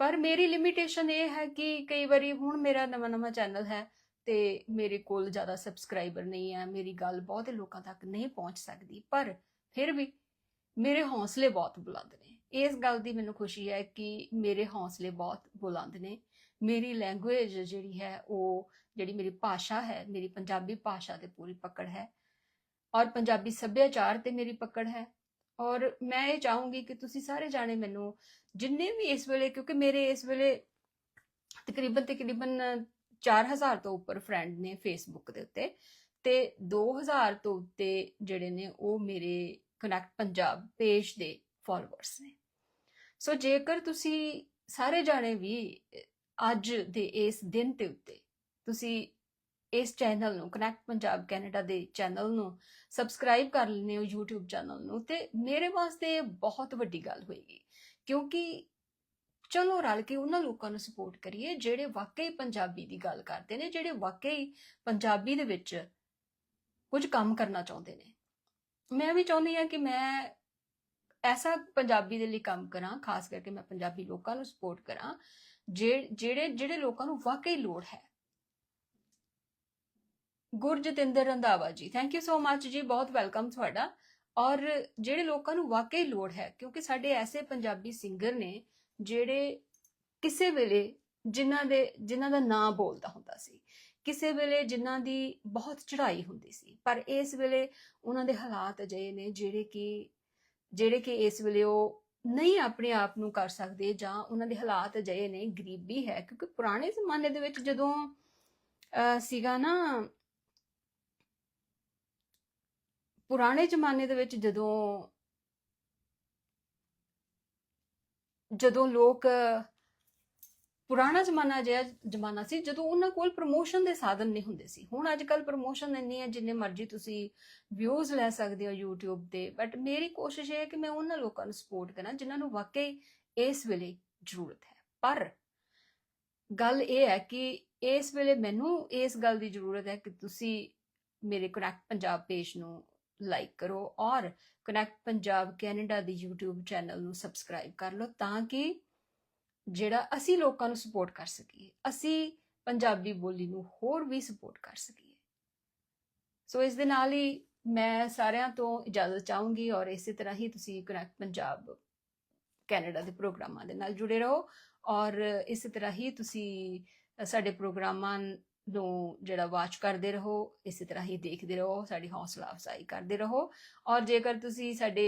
ਪਰ ਮੇਰੀ ਲਿਮਿਟੇਸ਼ਨ ਇਹ ਹੈ ਕਿ ਕਈ ਵਾਰੀ ਹੁਣ ਮੇਰਾ ਨਵਾਂ ਨਵਾਂ ਚੈਨਲ ਹੈ ਤੇ ਮੇਰੇ ਕੋਲ ਜ਼ਿਆਦਾ ਸਬਸਕ੍ਰਾਈਬਰ ਨਹੀਂ ਹੈ, ਮੇਰੀ ਗੱਲ ਬਹੁਤੇ ਲੋਕਾਂ ਤੱਕ ਨਹੀਂ ਪਹੁੰਚ ਸਕਦੀ, ਪਰ ਫਿਰ ਵੀ ਮੇਰੇ ਹੌਸਲੇ ਬਹੁਤ ਬੁਲੰਦ ਨੇ। ਇਸ ਗੱਲ ਦੀ ਮੈਨੂੰ ਖੁਸ਼ੀ ਹੈ ਕਿ ਮੇਰੇ ਹੌਸਲੇ ਬਹੁਤ ਬੁਲੰਦ ਨੇ। ਮੇਰੀ ਲੈਂਗੁਏਜ ਜਿਹੜੀ ਹੈ, ਉਹ ਜਿਹੜੀ ਮੇਰੀ ਭਾਸ਼ਾ ਹੈ, ਮੇਰੀ ਪੰਜਾਬੀ ਭਾਸ਼ਾ ਤੇ ਪੂਰੀ ਪਕੜ ਹੈ ਔਰ ਪੰਜਾਬੀ ਸੱਭਿਆਚਾਰ ਤੇ ਮੇਰੀ ਪਕੜ ਹੈ ਔਰ ਮੈਂ ਇਹ ਚਾਹੂੰਗੀ ਕਿ ਤੁਸੀਂ ਸਾਰੇ ਜਾਣੇ ਮੈਨੂੰ ਜਿੰਨੇ ਵੀ ਇਸ ਵੇਲੇ, ਕਿਉਂਕਿ ਮੇਰੇ ਇਸ ਵੇਲੇ ਤਕਰੀਬਨ ਤਕਰੀਬਨ 4000 ਤੋਂ ਉੱਪਰ ਫਰੈਂਡ ਨੇ ਫੇਸਬੁੱਕ ਦੇ ਉੱਤੇ ਤੇ 2000 ਤੋਂ ਉੱਤੇ ਜਿਹੜੇ ਨੇ ਉਹ ਮੇਰੇ ਕਨੈਕਟ ਪੰਜਾਬ ਪੇਜ ਦੇ ਫਾਲੋਅਰਸ ਨੇ। ਸੋ ਜੇਕਰ ਤੁਸੀਂ ਸਾਰੇ ਜਾਣੇ ਵੀ ਅੱਜ ਦੇ ਇਸ ਦਿਨ ਤੇ ਉੱਤੇ ਤੁਸੀਂ ਇਸ ਚੈਨਲ ਨੂੰ ਕਨੈਕਟ ਪੰਜਾਬ ਕੈਨੇਡਾ ਦੇ ਚੈਨਲ ਨੂੰ ਸਬਸਕ੍ਰਾਈਬ ਕਰ ਲੈਨੇ ਹੋ, YouTube ਚੈਨਲ ਨੂੰ, ਤੇ ਮੇਰੇ ਵਾਸਤੇ ਬਹੁਤ ਵੱਡੀ ਗੱਲ ਹੋਏਗੀ। ਕਿਉਂਕਿ ਚਲੋ ਰਲ ਕੇ ਉਹਨਾਂ ਲੋਕਾਂ ਨੂੰ ਸਪੋਰਟ ਕਰੀਏ, ਜਿਹੜੇ ਵਾਕਈ ਪੰਜਾਬੀ ਦੀ ਗੱਲ ਕਰਦੇ ਨੇ, ਜਿਹੜੇ ਵਾਕਈ ਪੰਜਾਬੀ ਦੇ ਵਿੱਚ ਕੁਝ ਕੰਮ ਕਰਨਾ ਚਾਹੁੰਦੇ ਨੇ। ਮੈਂ ਵੀ ਚਾਹੁੰਦੀ ਹਾਂ ਕਿ ਮੈਂ ਐਸਾ ਪੰਜਾਬੀ ਦੇ ਲਈ ਕੰਮ ਕਰਾਂ, ਖਾਸ ਕਰਕੇ ਮੈਂ ਪੰਜਾਬੀ ਲੋਕਾਂ ਨੂੰ ਸਪੋਰਟ ਕਰਾਂ ਜਿਹੜੇ ਜਿਹੜੇ ਲੋਕਾਂ ਨੂੰ ਵਾਕਈ ਲੋੜ ਹੈ। Gurjatinder Randhawa ji thank you so ਮੱਚ ਜੀ, ਬਹੁਤ ਵੈਲਕਮ ਤੁਹਾਡਾ। ਔਰ ਜਿਹੜੇ ਲੋਕਾਂ ਨੂੰ ਵਾਕਈ ਲੋੜ ਹੈ, ਕਿਉਂਕਿ ਸਾਡੇ ਐਸੇ ਪੰਜਾਬੀ ਸਿੰਗਰ ਨੇ ਜਿਹੜੇ ਕਿਸੇ ਵੇਲੇ ਜਿਨ੍ਹਾਂ ਦੇ, ਜਿਨ੍ਹਾਂ ਦਾ ਨਾਂ ਬੋਲਦਾ ਹੁੰਦਾ ਸੀ, ਕਿਸੇ ਵੇਲੇ ਜਿਨ੍ਹਾਂ ਦੀ ਬਹੁਤ ਚੜ੍ਹਾਈ ਹੁੰਦੀ ਸੀ, ਪਰ ਇਸ ਵੇਲੇ ਉਹਨਾਂ ਦੇ ਹਾਲਾਤ ਅਜਿਹੇ ਨੇ ਜਿਹੜੇ ਕਿ ਜਿਹੜੇ ਕਿ ਇਸ ਵੇਲੇ ਉਹ ਨਹੀਂ ਆਪਣੇ ਆਪ ਨੂੰ ਕਰ ਸਕਦੇ ਜਾਂ ਉਹਨਾਂ ਦੇ ਹਾਲਾਤ ਅਜਿਹੇ ਨੇ, ਗਰੀਬੀ ਹੈ, ਕਿਉਂਕਿ ਪੁਰਾਣੇ ਜ਼ਮਾਨੇ ਦੇ ਵਿੱਚ ਜਦੋਂ ਸੀਗਾ ਨਾ, ਪੁਰਾਣੇ ਜ਼ਮਾਨੇ ਦੇ ਵਿੱਚ ਜਦੋਂ ਜਦੋਂ ਲੋਕ, ਪੁਰਾਣਾ ਜ਼ਮਾਨਾ ਜਿਹਾ ਜ਼ਮਾਨਾ ਸੀ, ਜਦੋਂ ਉਹਨਾਂ ਕੋਲ ਪ੍ਰੋਮੋਸ਼ਨ ਦੇ ਸਾਧਨ ਨਹੀਂ ਹੁੰਦੇ ਸੀ। ਹੁਣ ਅੱਜ ਕੱਲ ਪ੍ਰੋਮੋਸ਼ਨ ਇੰਨੀ ਹੈ, ਜਿੰਨੇ ਮਰਜ਼ੀ ਤੁਸੀਂ ਵਿਊਜ਼ ਲੈ ਸਕਦੇ ਹੋ YouTube ਤੇ ਬਟ ਮੇਰੀ ਕੋਸ਼ਿਸ਼ ਇਹ ਹੈ ਕਿ ਮੈਂ ਉਹਨਾਂ ਲੋਕਾਂ ਨੂੰ ਸਪੋਰਟ ਕਰਾਂ, ਜਿਨ੍ਹਾਂ ਨੂੰ ਵਾਕਈ ਇਸ ਵੇਲੇ ਜ਼ਰੂਰਤ ਹੈ। ਪਰ ਗੱਲ ਇਹ ਹੈ ਕਿ ਇਸ ਵੇਲੇ ਮੈਨੂੰ ਇਸ ਗੱਲ ਦੀ ਜ਼ਰੂਰਤ ਹੈ ਕਿ ਤੁਸੀਂ ਮੇਰੇ ਕਨੈਕਟ ਪੰਜਾਬ ਪੇਜ ਨੂੰ ਲਾਈਕ ਕਰੋ ਔਰ ਕਨੈਕਟ ਪੰਜਾਬ, ਕੈਨੇਡਾ ਦੀ YouTube ਚੈਨਲ ਨੂੰ ਸਬਸਕ੍ਰਾਈਬ ਕਰ ਲਓ ਤਾਂ ਕਿ ਜਿਹੜਾ ਅਸੀਂ ਲੋਕਾਂ ਨੂੰ ਸਪੋਰਟ ਕਰ ਸਕੀਏ, ਅਸੀਂ ਪੰਜਾਬੀ ਬੋਲੀ ਨੂੰ ਹੋਰ ਵੀ ਸਪੋਰਟ ਕਰ ਸਕੀਏ। ਸੋ ਇਸ ਦੇ ਨਾਲ ਹੀ ਮੈਂ ਸਾਰਿਆਂ ਤੋਂ ਇਜਾਜ਼ਤ ਚਾਹੂੰਗੀ ਔਰ ਇਸੇ ਤਰ੍ਹਾਂ ਹੀ ਤੁਸੀਂ ਕਨੈਕਟ ਪੰਜਾਬ, ਕੈਨੇਡਾ ਦੇ ਪ੍ਰੋਗਰਾਮਾਂ ਦੇ ਨਾਲ ਜੁੜੇ ਰਹੋ ਔਰ ਇਸੇ ਤਰ੍ਹਾਂ ਹੀ ਤੁਸੀਂ ਸਾਡੇ ਪ੍ਰੋਗਰਾਮਾਂ ਨੂੰ ਜਿਹੜਾ ਵਾਚ ਕਰਦੇ ਰਹੋ ਇਸੇ ਤਰ੍ਹਾਂ ਹੀ ਦੇਖਦੇ ਰਹੋ ਸਾਡੀ ਹੌਸਲਾ ਅਫਜ਼ਾਈ ਕਰਦੇ ਰਹੋ। ਔਰ ਜੇਕਰ ਤੁਸੀਂ ਸਾਡੇ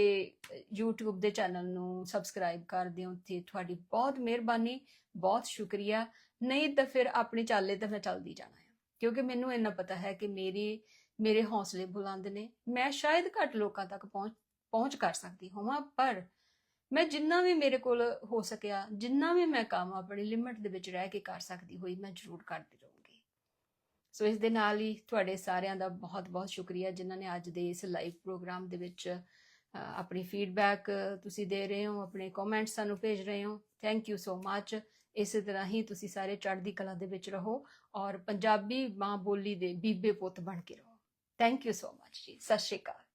ਅ, YouTube ਦੇ ਚੈਨਲ ਨੂੰ ਸਬਸਕ੍ਰਾਈਬ ਕਰਦੇ ਹੋ ਤੇ ਤੁਹਾਡੀ ਬਹੁਤ ਮਿਹਰਬਾਨੀ ਬਹੁਤ ਸ਼ੁਕਰੀਆ। ਨਹੀਂ ਤਾਂ ਫਿਰ ਆਪਣੀ ਚਾਲੇ ਤਾਂ ਮੈਂ ਚੱਲਦੀ ਜਾਣਾ ਹੈ ਕਿਉਂਕਿ ਮੈਨੂੰ ਇੰਨਾ ਪਤਾ ਹੈ ਕਿ ਮੇਰੀ ਮੇਰੇ ਹੌਸਲੇ ਬੁਲੰਦ ਨੇ। ਮੈਂ ਸ਼ਾਇਦ ਘੱਟ ਲੋਕਾਂ ਤੱਕ ਪਹੁੰਚ ਪਹੁੰਚ ਕਰ ਸਕਦੀ ਹੋਵਾਂ ਪਰ ਮੈਂ ਜਿੰਨਾ ਵੀ ਮੇਰੇ ਕੋਲ ਹੋ ਸਕਿਆ ਜਿੰਨਾ ਵੀ ਮੈਂ ਕੰਮ ਆਪਣੀ ਲਿਮਟ ਦੇ ਵਿੱਚ ਰਹਿ ਕੇ ਕਰ ਸਕਦੀ ਹੋਈ ਮੈਂ ਜ਼ਰੂਰ ਕਰਦੀ ਰਹੂੰਗੀ ਸੋ ਇਸ ਦੇ ਨਾਲ ਹੀ ਤੁਹਾਡੇ ਸਾਰਿਆਂ ਦਾ ਬਹੁਤ-ਬਹੁਤ ਸ਼ੁਕਰੀਆ ਜਿਨ੍ਹਾਂ ਨੇ ਅੱਜ ਦੇ ਇਸ ਲਾਈਵ ਪ੍ਰੋਗਰਾਮ ਦੇ ਵਿੱਚ ਆਪਣੀ ਫੀਡਬੈਕ ਤੁਸੀਂ ਦੇ ਰਹੇ ਹੋ, ਆਪਣੇ ਕਮੈਂਟਸ ਸਾਨੂੰ ਭੇਜ ਰਹੇ ਹੋ। ਥੈਂਕ ਯੂ ਸੋ ਮੱਚ ਇਸੇ ਤਰ੍ਹਾਂ ਹੀ ਤੁਸੀਂ ਸਾਰੇ ਚੜ੍ਹਦੀ ਕਲਾ ਦੇ ਵਿੱਚ ਰਹੋ ਔਰ ਪੰਜਾਬੀ ਮਾਂ ਬੋਲੀ ਦੇ ਬੀਬੇ ਪੁੱਤ ਬਣ ਕੇ ਰਹੋ। ਥੈਂਕ ਯੂ ਸੋ ਮੱਚ ਜੀ। ਸਤਿ ਸ਼੍ਰੀ ਅਕਾਲ।